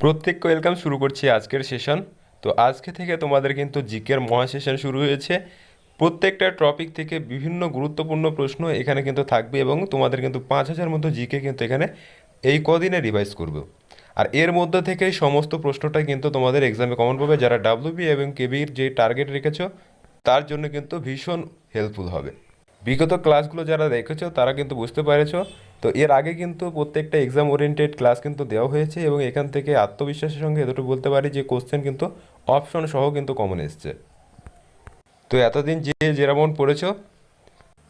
প্রত্যেককে ওয়েলকাম শুরু করছি আজকের সেশন তো আজকে থেকে তোমাদের কিন্তু জিকের মহা সেশন শুরু হয়েছে। প্রত্যেকটা টপিক থেকে বিভিন্ন গুরুত্বপূর্ণ প্রশ্ন এখানে কিন্তু থাকবে এবং তোমাদের কিন্তু পাঁচ হাজার মতো জিকে কিন্তু এখানে এই কদিনে রিভাইজ করবে। আর এর মধ্যে থেকে সমস্ত প্রশ্নটাই কিন্তু তোমাদের এক্সামে কমন পাবে। যারা ডাব্লিউবি এবং কেবির যে টার্গেট রেখেছো, তার জন্য কিন্তু ভীষণ হেল্পফুল হবে। বিগত ক্লাসগুলো যারা দেখেছ, তারা কিন্তু বুঝতে পেরেছ। তো এর আগে কিন্তু প্রত্যেকটা এক্সাম ওরিয়েন্টেড ক্লাস কিন্তু দেওয়া হয়েছে এবং এখান থেকে আত্মবিশ্বাসের সঙ্গে এতটুকু বলতে পারি যে কোশ্চেন কিন্তু অপশন সহ কিন্তু কমন এসছে। তো এতদিন যে যেরকম পড়েছ,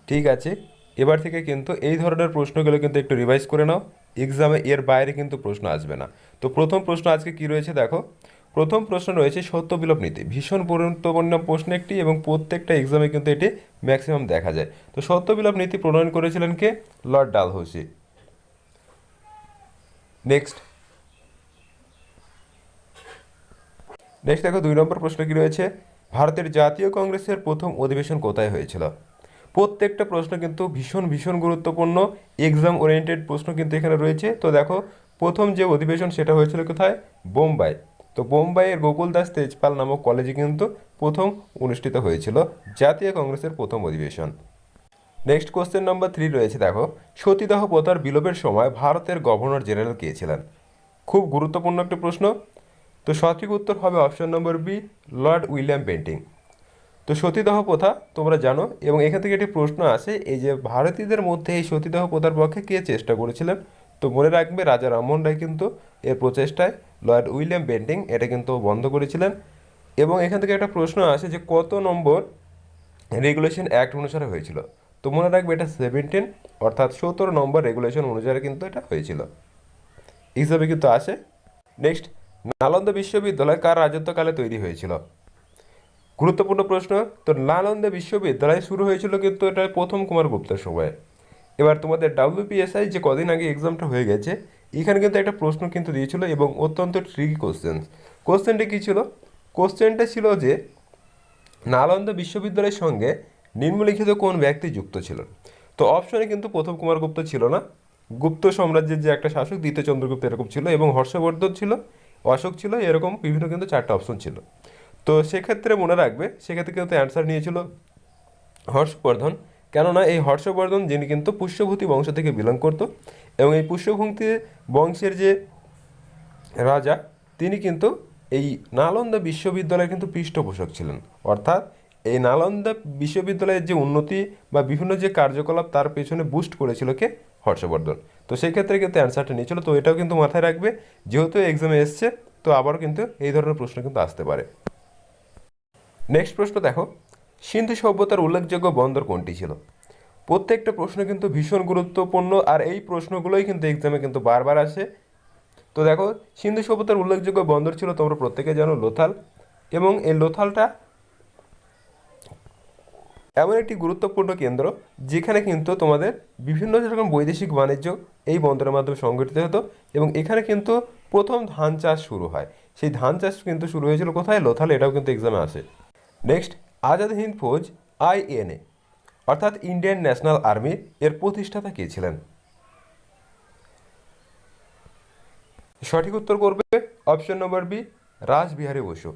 ঠিক আছে। এবার থেকে কিন্তু এই ধরনের প্রশ্নগুলো কিন্তু একটু রিভাইজ করে নাও। এক্সামে এর বাইরে কিন্তু প্রশ্ন আসবে না। তো প্রথম প্রশ্ন আজকে কি রয়েছে দেখো। প্রথম প্রশ্ন রয়েছে সত্য বিলোপ নীতি। ভীষণ গুরুত্বপূর্ণ প্রশ্ন একটি এবং প্রত্যেকটা এক্সামে কিন্তু এটি ম্যাক্সিমাম দেখা যায়। তো সত্য বিলোপ নীতি প্রণয়ন করেছিলেন কে? Lord Dalhousie. নেক্সট নেক্সট দেখো, দুই নম্বর প্রশ্ন কি রয়েছে? ভারতের জাতীয় কংগ্রেসের প্রথম অধিবেশন কোথায় হয়েছিল? প্রত্যেকটা প্রশ্ন কিন্তু ভীষণ ভীষণ গুরুত্বপূর্ণ এক্সাম ওরিয়েন্টেড প্রশ্ন কিন্তু এখানে রয়েছে। তো দেখো, প্রথম যে অধিবেশন সেটা হয়েছিল কোথায়? বোম্বাই। তো বোম্বাইয়ের গোকুল দাস তেজপাল নামক কলেজে কিন্তু প্রথম অনুষ্ঠিত হয়েছিল জাতীয় কংগ্রেসের প্রথম অধিবেশন। নেক্সট কোশ্চেন নম্বর থ্রি রয়েছে, দেখো। সতীদাহ প্রথার বিলোপের সময় ভারতের গভর্নর জেনারেল কে ছিলেন? খুব গুরুত্বপূর্ণ একটি প্রশ্ন। তো সঠিক উত্তর হবে option number B Lord William Bentinck তো সতীদাহ প্রথা তোমরা জানো এবং এখান থেকে একটি প্রশ্ন আসে, এই যে ভারতীয়দের মধ্যে এই সতীদাহ প্রথার পক্ষে কে চেষ্টা করেছিলেন? তো মনে রাখবে রাজা রামমোহন রায় কিন্তু এর প্রচেষ্টায় লর্ড উইলিয়াম বেন্টিং এটা কিন্তু বন্ধ করেছিলেন। এবং এখান থেকে একটা প্রশ্ন আসে যে কত নম্বর রেগুলেশন অ্যাক্ট অনুসারে হয়েছিল? তো মনে রাখবে এটা সেভেন্টিন অর্থাৎ সতেরো নম্বর রেগুলেশন অনুসারে কিন্তু এটা হয়েছিল। হিসাবে কিন্তু আসে। নেক্সট নালন্দা বিশ্ববিদ্যালয় কার রাজত্বকালে তৈরি হয়েছিল? গুরুত্বপূর্ণ প্রশ্ন, তো নালন্দা বিশ্ববিদ্যালয় শুরু হয়েছিল কিন্তু এটা প্রথম কুমার গুপ্তের সময়। এবার তোমাদের ডাব্লিউপিএসআই যে কদিন আগে এক্সামটা হয়ে গেছে, এখানে কিন্তু একটা প্রশ্ন কিন্তু দিয়েছিল এবং অত্যন্ত ট্রিকি কোশ্চেন কোশ্চেনটা কী ছিল? কোশ্চেনটা ছিল যে, নালন্দা বিশ্ববিদ্যালয়ের সঙ্গে নিম্নলিখিত কোন ব্যক্তি যুক্ত ছিলেন তো অপশনে কিন্তু প্রথম কুমারগুপ্ত ছিল না। গুপ্ত সাম্রাজ্যের যে একটা শাসক, দ্বিতীয় চন্দ্রগুপ্ত এরকম ছিল এবং হর্ষবর্ধন ছিল, অশোক ছিল, এরকম বিভিন্ন কিন্তু চারটা অপশন ছিল। তো সেক্ষেত্রে মনে রাখবে, সেক্ষেত্রে কিন্তু অ্যান্সার নিয়েছিল হর্ষবর্ধন। কেননা এই হর্ষবর্ধন, যিনি কিন্তু পুষ্যভূতি বংশ থেকে বিলং করতো এবং এই পুষ্যভূতি বংশের যে রাজা, তিনি কিন্তু এই নালন্দা বিশ্ববিদ্যালয়ের কিন্তু পৃষ্ঠপোষক ছিলেন। অর্থাৎ এই নালন্দা বিশ্ববিদ্যালয়ের যে উন্নতি বা বিভিন্ন যে কার্যকলাপ, তার পেছনে বুস্ট করেছিল কে? হর্ষবর্ধন। তো সেই ক্ষেত্রে কিন্তু অ্যান্সারটা নিয়েছিল। তো এটাও কিন্তু মাথায় রাখবে। যেহেতু এক্সামে এসছে, তো আবারও কিন্তু এই ধরনের প্রশ্ন কিন্তু আসতে পারে। নেক্সট প্রশ্ন দেখো। সিন্ধু সভ্যতার উল্লেখযোগ্য বন্দর কোনটি ছিল? প্রত্যেকটা প্রশ্ন কিন্তু ভীষণ গুরুত্বপূর্ণ, আর এই প্রশ্নগুলোই কিন্তু এক্সামে কিন্তু বারবার আসে। তো দেখো, সিন্ধু সভ্যতার উল্লেখযোগ্য বন্দর ছিল তোমরা প্রত্যেকে জানো লোথাল, এবং এই লোথালটা এমন একটি গুরুত্বপূর্ণ কেন্দ্র যেখানে কিন্তু তোমাদের বিভিন্ন রকম বৈদেশিক বাণিজ্য এই বন্দরের মাধ্যমে সংগঠিত হতো, এবং এখানে কিন্তু প্রথম ধান চাষ শুরু হয়। সেই ধান চাষ কিন্তু শুরু হয়েছিল কোথায়? লোথাল, এটাও কিন্তু এক্সামে আসে। নেক্সট আজাদ হিন্দ ফৌজ, আইএনএ, অর্থাৎ ইন্ডিয়ান ন্যাশনাল আর্মি এর প্রতিষ্ঠাতা কে ছিলেন? সঠিক উত্তর করবে option number B, Rashbehari Bose.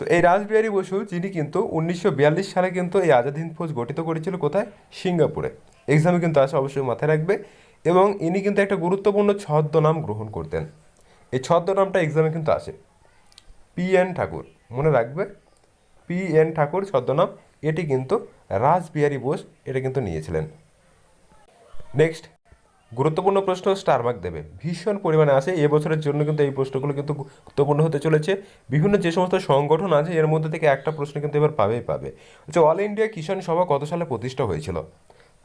তো এই রাসবিহারী বসু, যিনি কিন্তু উনিশশো বিয়াল্লিশ সালে কিন্তু এই আজাদ হিন্দ ফৌজ গঠিত করেছিল কোথায়? সিঙ্গাপুরে। এক্সামে কিন্তু আসে অবশ্যই মাথায় রাখবে এবং ইনি কিন্তু একটা গুরুত্বপূর্ণ ছদ্মনাম গ্রহণ করতেন। এই ছদ্মনামটা এক্সামে কিন্তু আসে। পি এন ঠাকুর, মনে রাখবে? পি এন ঠাকুর ছদ্মনাম, এটি কিন্তু রাসবিহারী বোস এটা কিন্তু নিয়েছিলেন। নেক্সট গুরুত্বপূর্ণ প্রশ্ন স্টার মার্ক দেবে। ভীষণ পরিমাণে আসে এবছরের জন্য কিন্তু এই প্রশ্নগুলো কিন্তু গুরুত্বপূর্ণ হতে চলেছে। বিভিন্ন যে সমস্ত সংগঠন আছে, এর মধ্যে থেকে একটা প্রশ্ন কিন্তু এবার পাবেই পাবে। আচ্ছা অল ইন্ডিয়া কিষাণ সভা কত সালে প্রতিষ্ঠা হয়েছিল?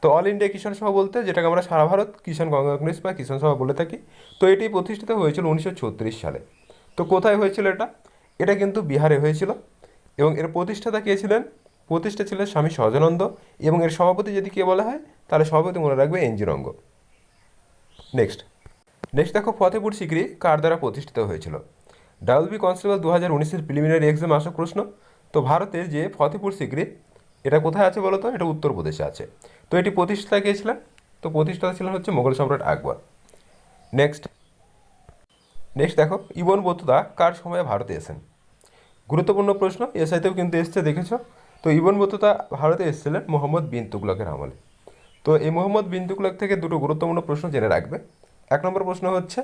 তো অল ইন্ডিয়া কিষাণ সভা বলতে যেটাকে আমরা সারা ভারত, কিষাণ কংগ্রেস বা কিষাণ সভা বলে থাকি, তো এটি প্রতিষ্ঠিত হয়েছিল উনিশশো ছত্রিশ সালে। তো কোথায় হয়েছিল এটা? এটা কিন্তু বিহারে হয়েছিল। এবং এর প্রতিষ্ঠাতা কে ছিলেন? প্রতিষ্ঠা ছিলেন স্বামী সহজানন্দ এবং এর সভাপতি যদি কে বলা হয়, তাহলে সভাপতি মনে রাখবে এনজি রঙ্গ। নেক্সট নেক্সট দেখো ফতেপুর সিকরি কার দ্বারা প্রতিষ্ঠিত হয়েছিল? ডাব্লিউবি কনস্টেবল দু হাজার উনিশের প্রিলিমিনারি এক্সাম আসা প্রশ্ন। তো ভারতের যে ফতেপুর সিকরি, এটা কোথায় আছে বলো তো? এটা উত্তরপ্রদেশে আছে। তো এটি প্রতিষ্ঠাতা কে ছিলেন? তো প্রতিষ্ঠাতা ছিলেন হচ্ছে মোগল সম্রাট আকবর। নেক্সট নেক্সট দেখো ইবন বতুতা কার সময়ে ভারতে এসেন? গুরুত্বপূর্ণ প্রশ্ন, এসআইতেও কিন্তু এসছে, দেখেছ? তো ইবন বতুতা ভারতে এসেছিলেন মোহাম্মদ বিন তুগলকের আমলে। তো এই মোহাম্মদ বিন তুগলক থেকে দুটো গুরুত্বপূর্ণ প্রশ্ন জেনে রাখবে। এক নম্বর প্রশ্ন হচ্ছে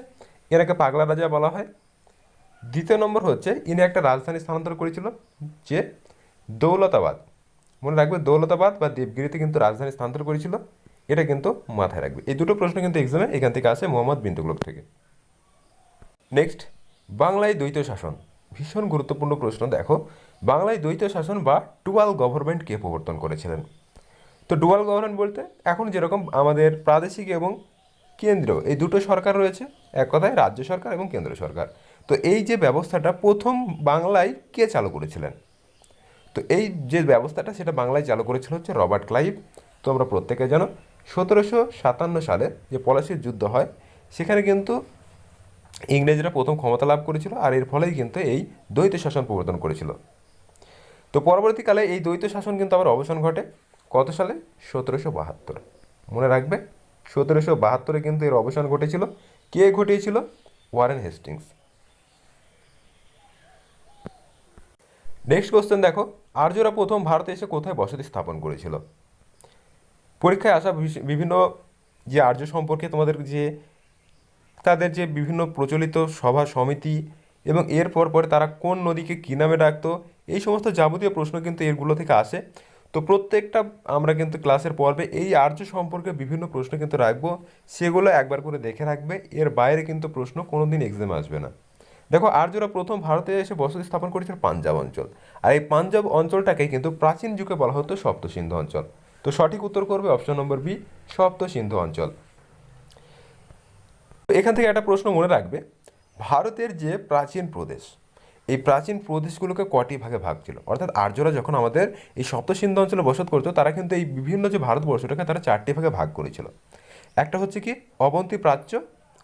এনাকে পাগলা রাজা বলা হয়। দ্বিতীয় নম্বর হচ্ছে, ইনি একটা রাজধানী স্থানান্তর করেছিল, যে দৌলতাবাদ। মনে রাখবে, দৌলতাবাদ বা দেবগিরিতে কিন্তু রাজধানী স্থানান্তর করেছিল, এটা কিন্তু মাথায় রাখবে। এই দুটো প্রশ্ন কিন্তু এক্সামে এখান থেকে আসে মোহাম্মদ বিন থেকে। নেক্সট বাংলায় দ্বৈত শাসন। ভীষণ গুরুত্বপূর্ণ প্রশ্ন, দেখো। বাংলায় দ্বৈত শাসন বা ডুয়াল গভর্নমেন্ট কে প্রবর্তন করেছিলেন? তো ডুয়াল গভর্নমেন্ট বলতে এখন যেরকম আমাদের প্রাদেশিক এবং কেন্দ্র এই দুটো সরকার রয়েছে। এক কথায় রাজ্য সরকার এবং কেন্দ্র সরকার। তো এই যে ব্যবস্থাটা প্রথম বাংলায় কে চালু করেছিলেন? তো এই যে ব্যবস্থাটা সেটা বাংলায় চালু করেছিল হচ্ছে রবার্ট ক্লাইভ। তো আমরা প্রত্যেকে জানো, সতেরোশো সাতান্ন সালে যে পলাশির যুদ্ধ হয়, সেখানে কিন্তু ইংরেজরা প্রথম ক্ষমতা লাভ করেছিল আর এর ফলেই কিন্তু এই দ্বৈত শাসন প্রবর্তন করেছিল। তো পরবর্তীকালে এই দ্বৈত শাসন কিন্তু আবার অবসান ঘটে। কত সালে? সতেরোশো বাহাত্তর। মনে রাখবে, সতেরোশো বাহাত্তরে কিন্তু এর অবসান ঘটেছিল। কে ঘটিয়েছিল? Warren Hastings. নেক্সট কোশ্চেন দেখো। আর্যরা প্রথম ভারতে এসে কোথায় বসতি স্থাপন করেছিল? পরীক্ষায় আসা বিভিন্ন যে আর্য সম্পর্কে তোমাদের যে তাদের যে বিভিন্ন প্রচলিত সভা সমিতি এবং এর পর পরে তারা কোন নদীকে কী নামে ডাকতো, এই সমস্ত যাবতীয় প্রশ্ন কিন্তু এরগুলো থেকে আসে। তো প্রত্যেকটা আমরা কিন্তু ক্লাসের পর্বে এই আর্য সম্পর্কে বিভিন্ন প্রশ্ন কিন্তু রাখব, সেগুলো একবার করে দেখে রাখবে, এর বাইরে কিন্তু প্রশ্ন কোনো দিন এক্সামে আসবে না। দেখো, আর্যরা প্রথম ভারতে এসে বসতি স্থাপন করেছিল পাঞ্জাব অঞ্চল। আর এই পাঞ্জাব অঞ্চলটাকে কিন্তু প্রাচীন যুগে বলা হতো সপ্ত সিন্ধু অঞ্চল। তো সঠিক উত্তর করবে অপশন নম্বর বি সপ্ত সিন্ধু অঞ্চল। তো এখান থেকে একটা প্রশ্ন মনে রাখবে, ভারতের যে প্রাচীন প্রদেশ, এই প্রাচীন প্রদেশগুলোকে কটি ভাগে ভাগ ছিল? অর্থাৎ আর্যরা যখন আমাদের এই সপ্তসিন্ধু অঞ্চলে বসত করতো, তারা কিন্তু এই বিভিন্ন যে ভারতবর্ষটাকে তারা চারটি ভাগে ভাগ করেছিল। একটা হচ্ছে কি, অবন্তী প্রাচ্য,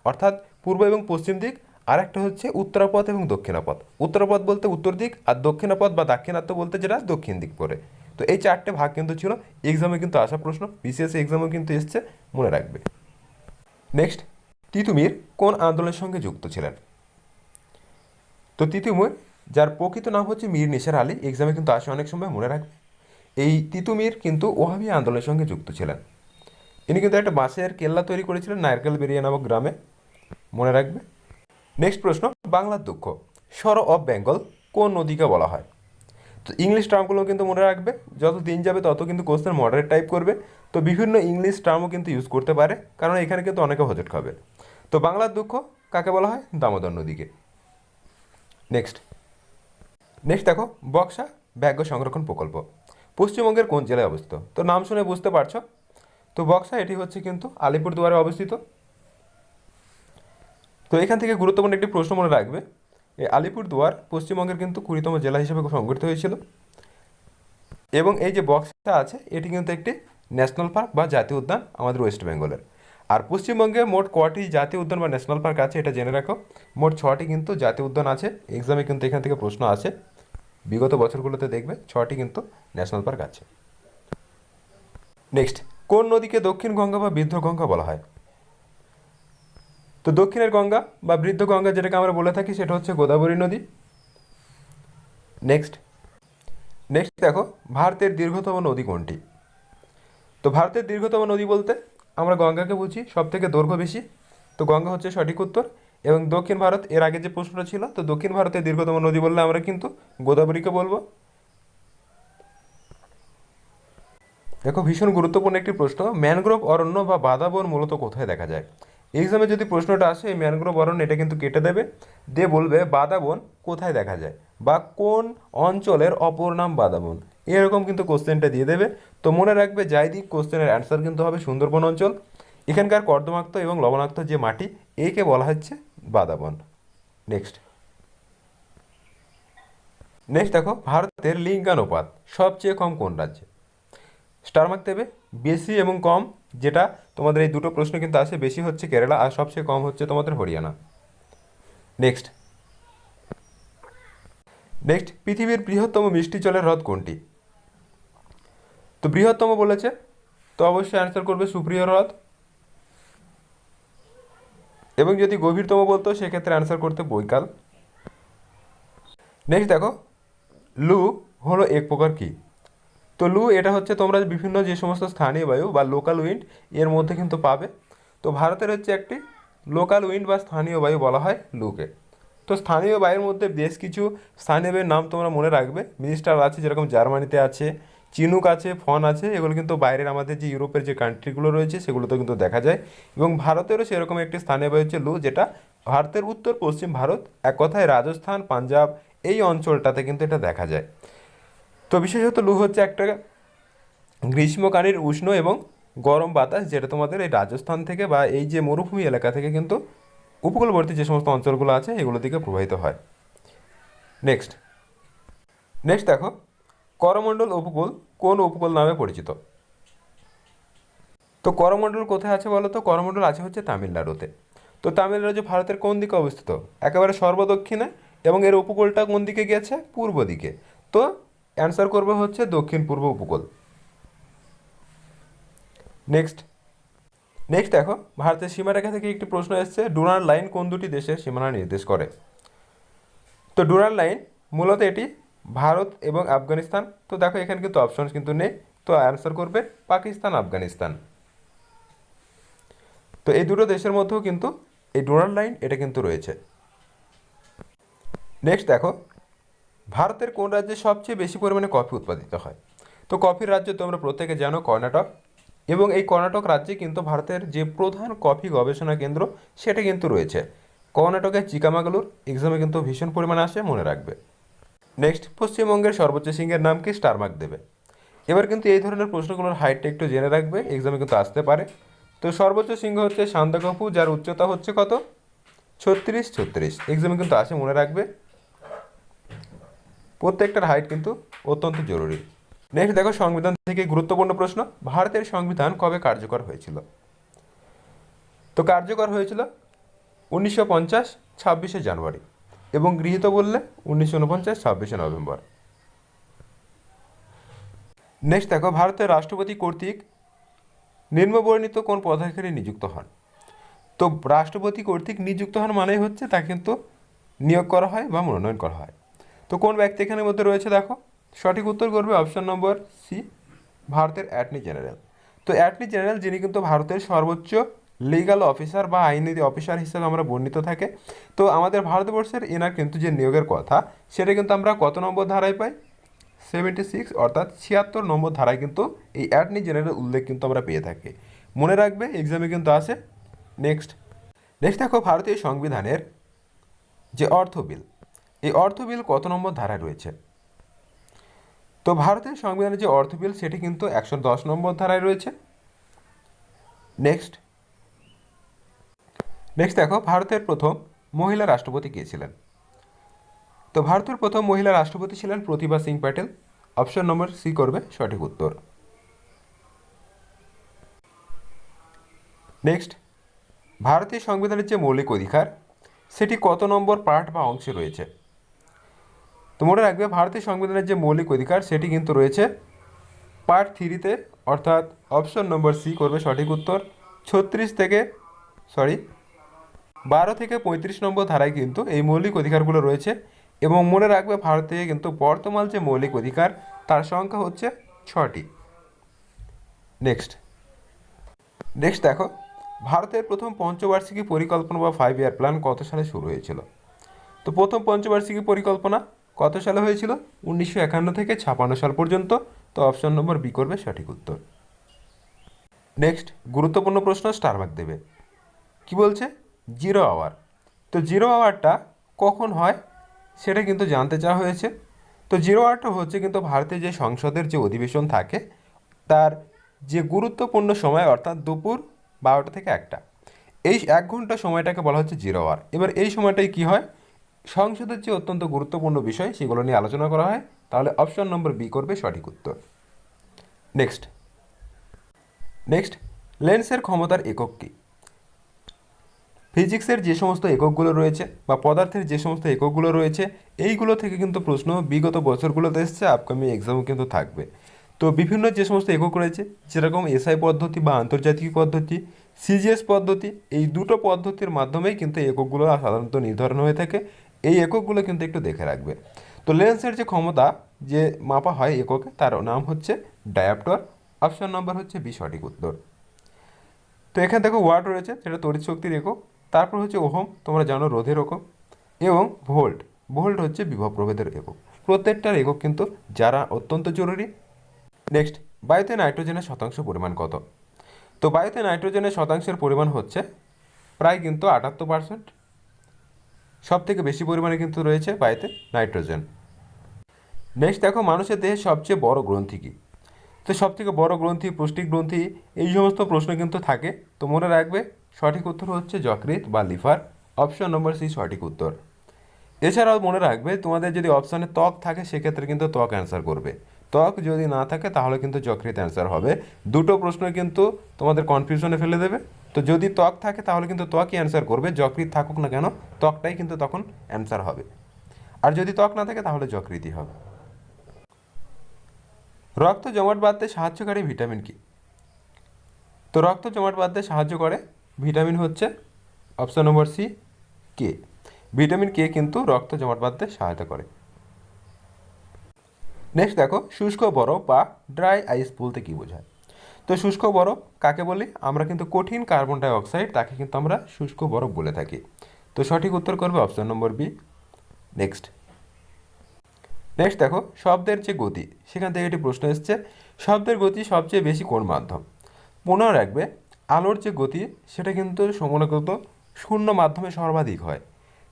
অর্থাৎ পূর্ব এবং পশ্চিম দিক, আর একটা হচ্ছে উত্তরাপথ এবং দক্ষিণাপথ। উত্তরাপথ বলতে উত্তর দিক, আর দক্ষিণাপথ বা দাক্ষিণাত্য বলতে যেটা দক্ষিণ দিক পড়ে। তো এই চারটে ভাগ কিন্তু ছিল। এক্সামে কিন্তু আসা প্রশ্ন বিসিএস এক্সামেও কিন্তু এসছে, মনে রাখবে। নেক্সট তিতুমির কোন আন্দোলনের সঙ্গে যুক্ত ছিলেন? তো তিতুমির, যার প্রকৃত নাম হচ্ছে মীর নিসার আলী এক্সামে কিন্তু আসে অনেক সময়, মনে রাখবে এই তিতুমির কিন্তু ওহাবি আন্দোলনের সঙ্গে যুক্ত ছিলেন। ইনি কিন্তু একটা বাঁশের কেল্লা তৈরি করেছিলেন নারকেল বেরিয়া নামক গ্রামে। মনে রাখবে? নেক্সট প্রশ্ন, বাংলার দুঃখ। সর অফ বেঙ্গল কোন নদীকে বলা হয়? তো ইংলিশ টার্মগুলো কিন্তু মনে রাখবে, যত দিন যাবে তত কিন্তু কোশ্চেন মডারেট টাইপ করবে। তো বিভিন্ন ইংলিশ টার্মও কিন্তু ইউজ করতে পারে, কারণ এখানে কিন্তু অনেকে হোজট খাবে। তো বাংলার দুঃখ কাকে বলা হয়? দামোদর নদীকে। নেক্সট নেক্সট দেখো, বক্সা ব্যাঘ্র সংরক্ষণ প্রকল্প। পশ্চিমবঙ্গের কোন জেলায় অবস্থিত? তো নাম শুনে বুঝতে পারছ? তো বক্সা, এটি হচ্ছে কিন্তু আলিপুরদুয়ারে অবস্থিত। তো এখান থেকে গুরুত্বপূর্ণ একটি প্রশ্ন মনে রাখবে। এই আলিপুরদুয়ার পশ্চিমবঙ্গের কিন্তু কুড়িতম জেলা হিসেবে সংগঠিত হয়েছিল। এবং এই যে বক্সটা আছে, এটি কিন্তু একটি ন্যাশনাল পার্ক বা জাতীয় উদ্যান আমাদের ওয়েস্ট বেঙ্গলের। আর পশ্চিমবঙ্গে মোট কটি জাতীয় উদ্যান বা ন্যাশনাল পার্ক আছে এটা জেনে রাখো। মোট ছটি কিন্তু জাতীয় উদ্যান আছে। এক্সামে কিন্তু এখান থেকে প্রশ্ন আছে বিগত বছরগুলোতে দেখবে ছটি কিন্তু ন্যাশনাল পার্ক আছে। নেক্সট কোন নদীকে দক্ষিণ গঙ্গা বা বৃদ্ধ গঙ্গা বলা হয়? তো দক্ষিণের গঙ্গা বা বৃদ্ধ গঙ্গা যেটাকে আমরা বলে থাকি সেটা হচ্ছে গোদাবরী নদী। নেক্সট নেক্সট দেখো, ভারতের দীর্ঘতম নদী কোনটি? তো ভারতের দীর্ঘতম নদী বলতে আমরা গঙ্গাকে বুঝি সব থেকে দৈর্ঘ্য বেশি। তো গঙ্গা হচ্ছে সঠিক উত্তর। এবং দক্ষিণ ভারত, এর আগে যে প্রশ্নটা ছিল, তো দক্ষিণ ভারতের দীর্ঘতম নদী বললে আমরা কিন্তু গোদাবরীকে বলব। দেখো, ভীষণ গুরুত্বপূর্ণ একটি প্রশ্ন। ম্যানগ্রোভ অরণ্য বা বাদাবন মূলত কোথায় দেখা যায়? এক্সামে যদি প্রশ্নটা আসে, এই ম্যানগ্রোভ অরণ্য এটা কিন্তু কেটে দেবে। দিয়ে বলবে বাদাবন কোথায় দেখা যায়? বা কোন অঞ্চলের অপর নাম বাদাবন এরকম কিন্তু কোশ্চেনটা দিয়ে দেবে। তো মনে রাখবে, যাই দিক, কোশ্চেনের অ্যান্সার কিন্তু হবে সুন্দরবন অঞ্চল। এখানকার কর্দমাক্ত এবং লবণাক্ত যে মাটি, একে বলা হচ্ছে বাদাবন নেক্সট নেক্সট দেখো, ভারতের লিঙ্গানুপাত, সবচেয়ে কম কোন রাজ্যে? স্টারমার্ক দেবে, বেশি এবং কম, যেটা তোমাদের এই দুটো প্রশ্ন কিন্তু আসে বেশি হচ্ছে কেরালা আর সবচেয়ে কম হচ্ছে তোমাদের হরিয়ানা। নেক্সট নেক্সট পৃথিবীর বৃহত্তম মিষ্টি জলের হ্রদ কোনটি? তো বৃহত্তম বলেছে, তো অবশ্যই অ্যান্সার করবে সুপ্রিয় হ্রদ। এবং যদি গভীরতম বলতো, সেক্ষেত্রে অ্যান্সার করতে বৈকাল। নেক্সট দেখো, লু হলো এক প্রকার কি? তো লু এটা হচ্ছে তোমরা বিভিন্ন যে সমস্ত স্থানীয় বায়ু বা লোকাল উইন্ড এর মধ্যে কিন্তু পাবে। তো ভারতের হচ্ছে একটি লোকাল উইন্ড বা স্থানীয় বায়ু বলা হয় লুকে। তো স্থানীয় বায়ুর মধ্যে বেশ কিছু স্থানীয় বায়ুর নাম তোমরা মনে রাখবে। মিনিস্টার আছে, যেরকম জার্মানিতে আছে, চিনুক আছে, ফন আছে, এগুলো কিন্তু বাইরের আমাদের যে ইউরোপের যে কান্ট্রিগুলো রয়েছে, সেগুলোতে কিন্তু দেখা যায়। এবং ভারতেরও সেরকম একটি স্থানীয় বায়ু হচ্ছে লু, যেটা ভারতের উত্তর, পশ্চিম ভারত, এক কথায় রাজস্থান, পাঞ্জাব, এই অঞ্চলটাতে কিন্তু এটা দেখা যায়। তো বিশেষত লু হচ্ছে একটা গ্রীষ্মকালীন উষ্ণ এবং গরম বাতাস, যেটা তোমাদের এই রাজস্থান থেকে বা এই যে মরুভূমি এলাকা থেকে কিন্তু উপকূলবর্তী যে সমস্ত অঞ্চলগুলো আছে এগুলো দিকে প্রবাহিত হয়। নেক্সট নেক্সট দেখো, করমণ্ডল উপকূল কোন উপকূল নামে পরিচিত? তো করমণ্ডল কোথায় আছে বলো তো? করমণ্ডল আছে হচ্ছে তামিলনাড়ুতে। তো তামিলনাড়ু ভারতের কোন দিকে অবস্থিত? একেবারে সর্বদক্ষিণে, এবং এর উপকূলটা কোন দিকে গেছে পূর্ব দিকে। তো অ্যান্সার করবে হচ্ছে দক্ষিণ পূর্ব উপকূল। নেক্সট নেক্সট দেখো, ভারতের সীমারেখা থেকে একটি প্রশ্ন এসছে, ডুরান লাইন কোন দুটি দেশের সীমানা নির্দেশ করে? তো ডুরান লাইন মূলত এটি ভারত এবং আফগানিস্তান। তো দেখো এখানে কিন্তু অপশন কিন্তু নেই, তো অ্যান্সার করবে পাকিস্তান, আফগানিস্তান। তো এই দুটো দেশের মধ্যেও কিন্তু এই ডোনাল্ড লাইন এটা কিন্তু রয়েছে। নেক্সট দেখো, ভারতের কোন রাজ্যে সবচেয়ে বেশি পরিমাণে কফি উৎপাদিত হয়? তো কফির রাজ্য তোমরা প্রত্যেকে জানো, কর্ণাটক। এবং এই কর্ণাটক রাজ্যে কিন্তু ভারতের যে প্রধান কফি গবেষণা কেন্দ্র, সেটা কিন্তু রয়েছে। কর্ণাটকের চিকামাগালুর এক্সামে কিন্তু ভীষণ পরিমাণে আসে, মনে রাখবে। নেক্সট পশ্চিমবঙ্গের সর্বোচ্চ সিংহের নাম কি? স্টারমার্ক দেবে। এবার কিন্তু এই ধরনের প্রশ্নগুলোর হাইটটা একটু জেনে রাখবে এক্সামে কিন্তু আসতে পারে। তো সর্বোচ্চ সিংহ হচ্ছে শান্তাকপু, যার উচ্চতা হচ্ছে কত? ছত্রিশ ছত্রিশ। এক্সামে কিন্তু আসে, মনে রাখবে। প্রত্যেকটার হাইট কিন্তু অত্যন্ত জরুরি। নেক্সট দেখো, সংবিধান থেকে গুরুত্বপূর্ণ প্রশ্ন, ভারতের সংবিধান কবে কার্যকর হয়েছিল? তো কার্যকর হয়েছিল উনিশশো পঞ্চাশ ছাব্বিশে জানুয়ারি এবং গৃহীত বললে উনিশশো উনপঞ্চাশ ছাব্বিশে নভেম্বর। নেক্সট দেখো, ভারতের রাষ্ট্রপতি কর্তৃক নিম্নবর্ণিত কোন পদাধিকারী নিযুক্ত হন? তো রাষ্ট্রপতি কর্তৃক নিযুক্ত হন মানেই হচ্ছে তাকে কিন্তু নিয়োগ করা হয় বা মনোনয়ন করা হয়। তো কোন ব্যক্তি এখানের মধ্যে রয়েছে দেখো? সঠিক উত্তর করবে অপশন নম্বর সি ভারতের অ্যাটর্নি জেনারেল তো অ্যাটর্নি জেনারেল যিনি কিন্তু ভারতের সর্বোচ্চ লিগাল অফিসার বা আইনি অফিসার হিসেবে আমরা বর্ণিত থাকে। তো আমাদের ভারতবর্ষের এনার কিন্তু যে নিয়োগের কথা, সেটা কিন্তু আমরা কত নম্বর ধারায় পাই? সেভেন্টি সিক্স অর্থাৎ ছিয়াত্তর নম্বর ধারায় কিন্তু এই অ্যাটর্নি জেনারেল উল্লেখ কিন্তু আমরা পেয়ে থাকি। মনে রাখবে এক্সামে কিন্তু আসে নেক্সট নেক্সট দেখো ভারতীয় সংবিধানের যে অর্থ বিল এই অর্থ বিল কত নম্বর ধারায় রয়েছে? তো ভারতের সংবিধানের যে অর্থ বিল, সেটি কিন্তু একশো দশ নম্বর ধারায় রয়েছে। নেক্সট নেক্সট দেখো, ভারতের প্রথম মহিলা রাষ্ট্রপতি কে ছিলেন? তো ভারতের প্রথম মহিলা রাষ্ট্রপতি ছিলেন Pratibha Singh Patel. Option number C করবে, সঠিক উত্তর। নেক্সট ভারতীয় সংবিধানের যে মৌলিক অধিকার, সেটি কত নম্বর পার্ট বা অংশে রয়েছে? তো মনে রাখবে, ভারতীয় সংবিধানের যে মৌলিক অধিকার, সেটি কিন্তু রয়েছে পার্ট থ্রিতে অর্থাৎ অপশন নম্বর সি করবে সঠিক উত্তর। ছত্রিশ থেকে সরি বারো থেকে পঁয়ত্রিশ নম্বর ধারায় কিন্তু এই মৌলিক অধিকারগুলো রয়েছে এবং মনে রাখবে, ভারতে কিন্তু বর্তমান যে মৌলিক অধিকার, তার সংখ্যা হচ্ছে ছটি। নেক্সট নেক্সট দেখো, ভারতের প্রথম পঞ্চবার্ষিকী পরিকল্পনা বা ফাইভ ইয়ার প্ল্যান কত সালে শুরু হয়েছিল? তো প্রথম পঞ্চবার্ষিকী পরিকল্পনা কত সালে হয়েছিল? উনিশশো একান্ন থেকে ছাপান্ন সাল পর্যন্ত। তো অপশন নম্বর বি করবে সঠিক উত্তর। নেক্সট গুরুত্বপূর্ণ প্রশ্ন স্টারমার্ক দেবে। কি বলছে? জিরো আওয়ার তো জিরো আওয়ারটা কখন হয়? সেটা কিন্তু জানতে চাওয়া হয়েছে। তো জিরো আওয়ারটা হচ্ছে কিন্তু ভারতের যে সংসদের যে অধিবেশন থাকে, তার যে গুরুত্বপূর্ণ সময়, অর্থাৎ দুপুর বারোটা থেকে একটা। এই এক ঘণ্টা সময়টাকে বলা হচ্ছে জিরো আওয়ার এবার এই সময়টাই কি হয়? সংসদের যে অত্যন্ত গুরুত্বপূর্ণ বিষয়, সেগুলো নিয়ে আলোচনা করা হয়। তাহলে অপশন নম্বর বি করবে সঠিক উত্তর। নেক্সট নেক্সট লেন্সের ক্ষমতার একক কী? ফিজিক্সের যে সমস্ত এককগুলো রয়েছে বা পদার্থের যে সমস্ত এককগুলো রয়েছে, এইগুলো থেকে কিন্তু প্রশ্ন বিগত বছরগুলোতে এসছে আপকামিং এক্সামও কিন্তু থাকবে। তো বিভিন্ন যে সমস্ত একক রয়েছে, যেরকম এসআই পদ্ধতি বা আন্তর্জাতিক পদ্ধতি সিজিএস পদ্ধতি, এই দুটো পদ্ধতির মাধ্যমেই কিন্তু এককগুলো সাধারণত নির্ধারণ হয়ে থাকে। এই এককগুলো কিন্তু একটু দেখে রাখবে। তো লেন্সের যে ক্ষমতা যে মাপা হয় এককে, তার নাম হচ্ছে ডায়াপ্টর অপশন নম্বর হচ্ছে বি সঠিক উত্তর। তো এখানে দেখো ওয়াট রয়েছে সেটা তড়িৎ শক্তির একক, তারপর হচ্ছে ওহম, তোমরা জানো রোধের একক, এবং ভোল্ট ভোল্ট হচ্ছে বিভব প্রভেদের একক। প্রত্যেকটার একক কিন্তু যারা অত্যন্ত জরুরি। নেক্সট বায়ুতে নাইট্রোজেনের শতাংশ পরিমাণ কত? তো বায়ুতে নাইট্রোজেনের শতাংশের পরিমাণ হচ্ছে প্রায় কিন্তু আটাত্তর পার্সেন্ট সব থেকে বেশি পরিমাণে কিন্তু রয়েছে বায়ুতে নাইট্রোজেন। নেক্সট দেখো, মানুষের দেহে সবচেয়ে বড় গ্রন্থি কী? তো সব থেকে বড় গ্রন্থি পুষ্টি গ্রন্থি, এই সমস্ত প্রশ্ন কিন্তু থাকে। তো মনে রাখবে, সঠিক উত্তর হচ্ছে যকৃত বা লিভার। অপশন নম্বর সি, সঠিক উত্তর। এছাড়াও মনে রাখবে, তোমাদের যদি অপশানে ত্বক থাকে, সেক্ষেত্রে কিন্তু ত্বক অ্যান্সার করবে। ত্বক যদি না থাকে, তাহলে কিন্তু যকৃত অ্যান্সার হবে। দুটো প্রশ্ন কিন্তু তোমাদের কনফিউশনে ফেলে দেবে। তো যদি ত্বক থাকে, তাহলে কিন্তু ত্বকই অ্যান্সার করবে। যকৃত থাকুক না কেন, ত্বকটাই কিন্তু তখন অ্যান্সার হবে। আর যদি ত্বক না থাকে, তাহলে যকৃতই হবে। রক্ত জমাট বাঁধতে সাহায্যকারী ভিটামিন কি? তো রক্ত জমাট বাঁধতে সাহায্য করে ভিটামিন হচ্ছে option number C K vitamin K কিন্তু রক্ত জমাট বাঁধতে সহায়তা করে। নেক্সট দেখো, শুষ্ক, বরফ বা ড্রাই আইস বলতে কী বোঝায়? তো শুষ্ক বরফ, কাকে বলি? আমরা কিন্তু কঠিন কার্বন ডাই অক্সাইড তাকে কিন্তু আমরা শুষ্ক বরফ বলে থাকি। তো সঠিক উত্তর করবে option number B next next দেখো, শব্দের যে গতি, সেখান থেকে একটি প্রশ্ন এসছে। শব্দের গতি সবচেয়ে বেশি কোন মাধ্যম? মনে রাখবে, আলোর যে গতি, সেটা কিন্তু সমানগত শূন্য মাধ্যমে সর্বাধিক হয়।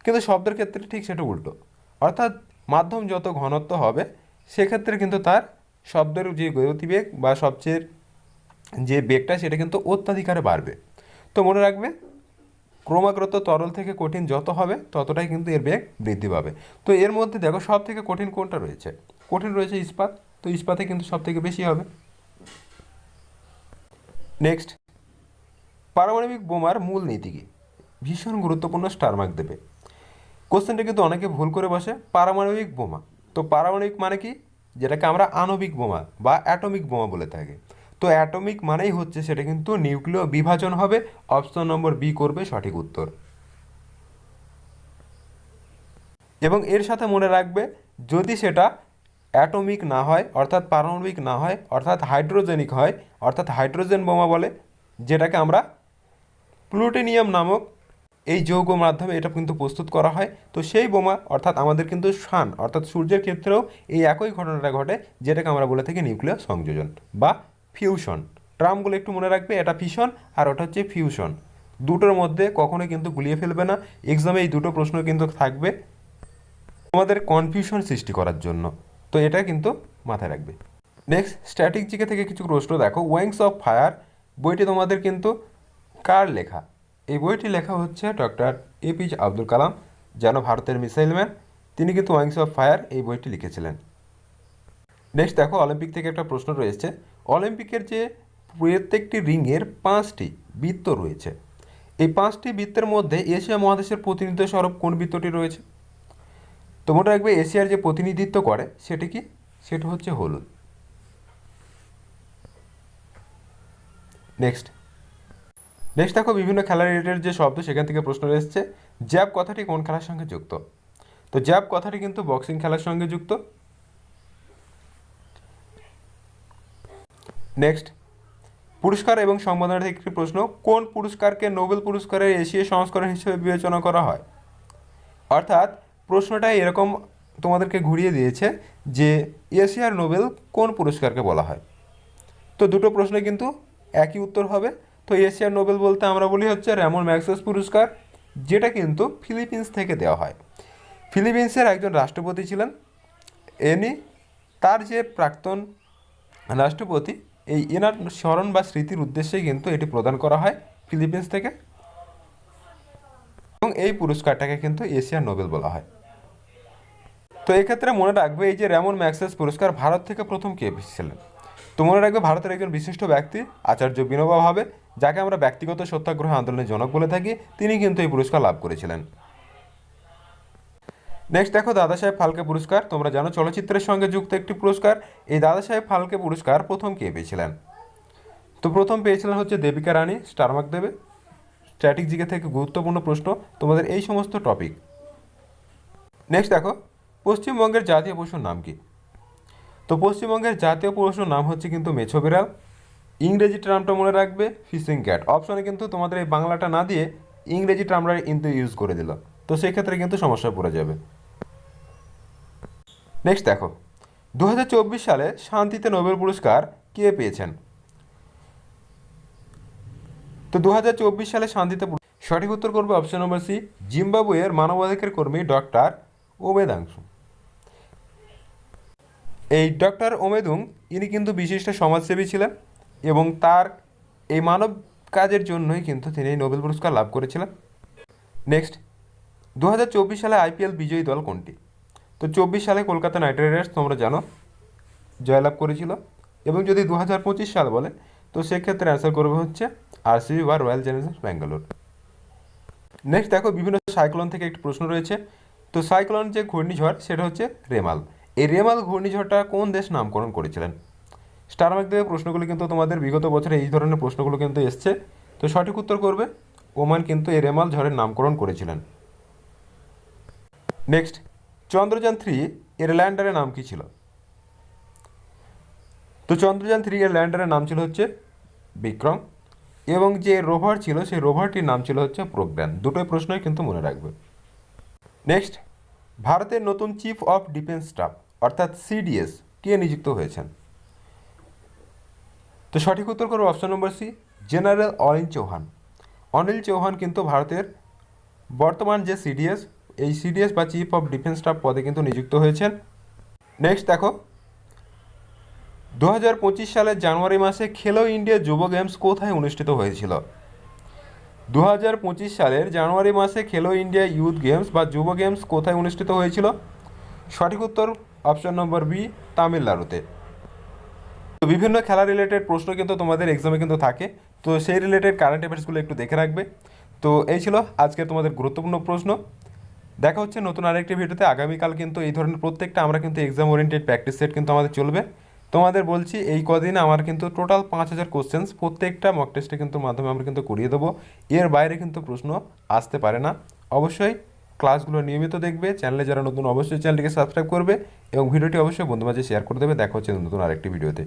কিন্তু শব্দের ক্ষেত্রে ঠিক সেটা উল্টো। অর্থাৎ মাধ্যম যত ঘনত্ব হবে, সেক্ষেত্রে কিন্তু তার শব্দের যে গতিবেগ বা সবচেয়ে যে বেগটা সেটা কিন্তু অত্যাধিকারে বাড়বে। তো মনে রাখবে, ক্রমাগত তরল থেকে কঠিন যত হবে, ততটাই কিন্তু এর বেগ বৃদ্ধি পাবে। তো এর মধ্যে দেখো সব থেকে কঠিন কোনটা রয়েছে? কঠিন রয়েছে ইস্পাত, তো ইস্পাতে কিন্তু সব থেকে বেশি হবে। নেক্সট পারমাণবিক বোমার মূল নীতি কী? ভীষণ গুরুত্বপূর্ণ স্টার মার্ক দেবে। কোশ্চেনটা কিন্তু অনেকে ভুল করে বসে, পারমাণবিক বোমা। তো পারমাণবিক মানে কি? যেটাকে আমরা আণবিক বোমা বা অ্যাটমিক বোমা বলে থাকি। তো অ্যাটমিক মানেই হচ্ছে সেটা কিন্তু নিউক্লিয় বিভাজন হবে। অপশন নম্বর বি করবে সঠিক উত্তর। এবং এর সাথে মনে রাখবে, যদি সেটা অ্যাটমিক না হয়, অর্থাৎ পারমাণবিক না হয়, অর্থাৎ হাইড্রোজেনিক হয়, অর্থাৎ হাইড্রোজেন বোমা বলে, যেটাকে আমরা প্লুটোনিয়াম নামক এই যৌগ মাধ্যমে এটা কিন্তু প্রস্তুত করা হয়, তো সেই বোমা, অর্থাৎ আমাদের কিন্তু সান অর্থাৎ সূর্যের ক্ষেত্রেও এই একই ঘটনাটা ঘটে, যেটাকে আমরা বলে থাকি নিউক্লিয়ার সংযোজন বা ফিউশন ট্রামগুলো একটু মনে রাখবে, এটা ফিশন আর ওটা হচ্ছে ফিউশন দুটোর মধ্যে কখনোই কিন্তু গুলিয়ে ফেলবে না। এক্সামে এই দুটো প্রশ্ন কিন্তু থাকবে তোমাদের কনফিউশন সৃষ্টি করার জন্য। তো এটা কিন্তু মাথায় রাখবে। নেক্সট স্ট্যাটিক জিকে থেকে কিছু প্রশ্ন দেখো। ওয়াইংস অফ ফায়ার বইটি তোমাদের কিন্তু কার লেখা? এই বইটি লেখা হচ্ছে ডক্টর এপিজ আব্দুল কালাম, যেন ভারতের মিসাইল ম্যান তিনি কিন্তু ওয়াইংস অফ ফায়ার এই বইটি লিখেছিলেন। নেক্সট দেখো অলিম্পিক থেকে একটা প্রশ্ন রয়েছে। অলিম্পিকের যে প্রত্যেকটি রিংয়ের পাঁচটি বৃত্ত রয়েছে। এই পাঁচটি বৃত্তের মধ্যে এশিয়া মহাদেশের প্রতিনিধিত্ব স্বরূপ কোন বৃত্তটি রয়েছে? তো মনে রাখবে, এশিয়ার যে প্রতিনিধিত্ব করে সেটি কি? সেটা হচ্ছে হলুদ। নেক্সট নেক্সট দেখো, বিভিন্ন খেলা রিলেটেড যে শব্দ, সেখান থেকে প্রশ্ন এসেছে, জ্যাব কথাটি কোন খেলার সঙ্গে যুক্ত? তো জ্যাব কথাটি কিন্তু বক্সিং খেলার সঙ্গে যুক্ত। নেক্সট পুরস্কার এবং সম্বোধনের একটি প্রশ্ন, কোন পুরস্কারকে নোবেল পুরস্কারের এশীয় সংস্করণ হিসেবে বিবেচনা করা হয়? অর্থাৎ প্রশ্নটা এরকম তোমাদেরকে ঘুরিয়ে দিয়েছে যে এশিয়ার নোবেল কোন পুরস্কারকে বলা হয়। তো দুটো প্রশ্নে কিন্তু একই উত্তর হবে। তো এশিয়ার নোবেল বলতে আমরা বলি হচ্ছে র্যামন ম্যাক্সেস পুরস্কার, যেটা কিন্তু ফিলিপিন্স থেকে দেওয়া হয়। ফিলিপিন্সের একজন রাষ্ট্রপতি ছিলেন। এনি তার যে প্রাক্তন রাষ্ট্রপতি এই এনার স্মরণ বা স্মৃতির উদ্দেশ্যে কিন্তু এটি প্রদান করা হয় ফিলিপিন্স থেকে। এবং এই পুরস্কারটাকে কিন্তু এশিয়ার নোবেল বলা হয়। তো এক্ষেত্রে মনে রাখবে এই যে র্যামন ম্যাক্সেস পুরস্কার ভারত থেকে প্রথম কে এসেছিলেন তো মনে রাখবে ভারতের একজন বিশিষ্ট ব্যক্তি, আচার্য বিনোবা ভাবে, যাকে আমরা ব্যক্তিগত সত্যাগ্রহ আন্দোলনের জনক বলে থাকি। তিনি কিন্তু এই পুরস্কার লাভ করেছিলেন। নেক্সট দেখো দাদা সাহেব ফালকে পুরস্কার। তোমরা জানো চলচ্চিত্রের সঙ্গে যুক্ত একটি পুরস্কার। এই দাদা সাহেব ফালকে পুরস্কার প্রথম কে পেয়েছিলেন? তো প্রথম পেয়েছিলেন হচ্ছে দেবিকা রানী স্টারমার্ক দেবে স্ট্র্যাটিক জিকে থেকে গুরুত্বপূর্ণ প্রশ্ন, তোমাদের এই সমস্ত টপিক নেক্সট দেখো, পশ্চিমবঙ্গের জাতীয় পশুর নাম কি? তো পশ্চিমবঙ্গের জাতীয় পশুর নাম হচ্ছে কিন্তু মেছো বিড়াল। ইংরেজি টার্মটা মনে রাখবে ফিশিং ক্যাট অপশনে কিন্তু তোমাদের এই বাংলাটা না দিয়ে ইংরেজি টার্মটা কিন্তু ইউজ করে দিল। তো সেই ক্ষেত্রে কিন্তু সমস্যায় পড়ে যাবে। নেক্সট দেখো। দু সালে শান্তিতে নোবেল পুরস্কার কে পেয়েছেন? তো দু সালে শান্তিতে সঠিক উত্তর করবে অপশন নম্বর সি জিম্বাবুয়ের মানবাধিকার কর্মী ডক্টর ওমেদাংশু। এই ডক্টর ওমেদুং, ইনি কিন্তু বিশিষ্ট সমাজসেবী ছিলেন এবং তার এই মানব কাজের জন্যই কিন্তু তিনি নোবেল পুরস্কার লাভ করেছিলেন। নেক্সট দু হাজার চব্বিশ সালে আইপিএল বিজয়ী দল কোনটি? তো চব্বিশ সালে কলকাতা নাইট রাইডার্স, তোমরা জানো, জয়লাভ করেছিল। এবং যদি দু হাজার পঁচিশ সাল বলে, তো সেক্ষেত্রে অ্যান্সার করবে হচ্ছে আরসিবি বা রয়্যাল চ্যালেঞ্জার্স ব্যাঙ্গালোর। নেক্সট দেখো, বিভিন্ন সাইক্লোন থেকে একটি প্রশ্ন রয়েছে। তো সাইক্লোন যে ঘূর্ণিঝড়, সেটা হচ্ছে রেমাল। এই রেমাল ঘূর্ণিঝড়টা কোন দেশ নামকরণ করেছিলেন? স্টারমার্ক দেবে প্রশ্নগুলো কিন্তু তোমাদের বিগত বছরে এই ধরনের প্রশ্নগুলো কিন্তু এসছে। তো সঠিক উত্তর করবে, ওমান কিন্তু এই রেমাল ঝড়ের নামকরণ করেছিলেন। নেক্সট চন্দ্রযান থ্রি এর ল্যান্ডারের নাম কি ছিল? তো চন্দ্রযান থ্রি এর ল্যান্ডারের নাম ছিল হচ্ছে বিক্রম এবং যে রোভার ছিল, সেই রোভারটির নাম ছিল হচ্ছে প্রজ্ঞান দুটোই প্রশ্নই কিন্তু মনে রাখবে। নেক্সট ভারতের নতুন চিফ অফ ডিফেন্স স্টাফ অর্থাৎ সিডিএস কে নিযুক্ত হয়েছেন? তো সঠিক উত্তর করব option number C general Anil Chauhan. Anil Chauhan কিন্তু ভারতের বর্তমান যে সিডিএস এই সিডিএস বা চিফ অফ ডিফেন্স স্টাফ পদে কিন্তু নিযুক্ত হয়েছেন। নেক্সট দেখো। দু হাজার পঁচিশ সালের জানুয়ারি মাসে খেলো ইন্ডিয়া যুব গেমস কোথায় অনুষ্ঠিত হয়েছিল? দু হাজার পঁচিশ সালের জানুয়ারি মাসে খেলো ইন্ডিয়া ইউথ গেমস বা যুব গেমস কোথায় অনুষ্ঠিত হয়েছিল? সঠিক উত্তর অপশন নম্বর বি, তামিলনাড়ুতে। তো বিভিন্ন খেলা রিলেটেড প্রশ্ন কিন্তু তোমাদের এক্সামে কিন্তু থাকে। তো সেই রিলেটেড কারেন্ট অ্যাফেয়ার্সগুলো একটু দেখে রাখবে। তো এই ছিল আজকে তোমাদের গুরুত্বপূর্ণ প্রশ্ন। দেখা হচ্ছে নতুন আরেকটি ভিডিওতে। আগামীকাল কিন্তু এই ধরনের প্রত্যেকটা আমরা কিন্তু এক্সাম ওরিয়েন্টেড প্র্যাকটিস সেট কিন্তু আমাদের চলবে। তোমাদের বলছি, এই কদিন আমার কিন্তু টোটাল পাঁচ হাজার কোশ্চেন্স প্রত্যেকটা মক টেস্টে কিন্তু মাধ্যমে আমরা কিন্তু করিয়ে দেবো। এর বাইরে কিন্তু প্রশ্ন আসতে পারে না। অবশ্যই ক্লাসগুলো নিয়মিত দেখবে চ্যানেলে যারা নতুন, অবশ্যই চ্যানেলটিকে সাবস্ক্রাইব করবে এবং ভিডিওটি অবশ্যই বন্ধু মাঝে শেয়ার করে দেবে। দেখা হচ্ছে নতুন আরেকটি ভিডিওতে।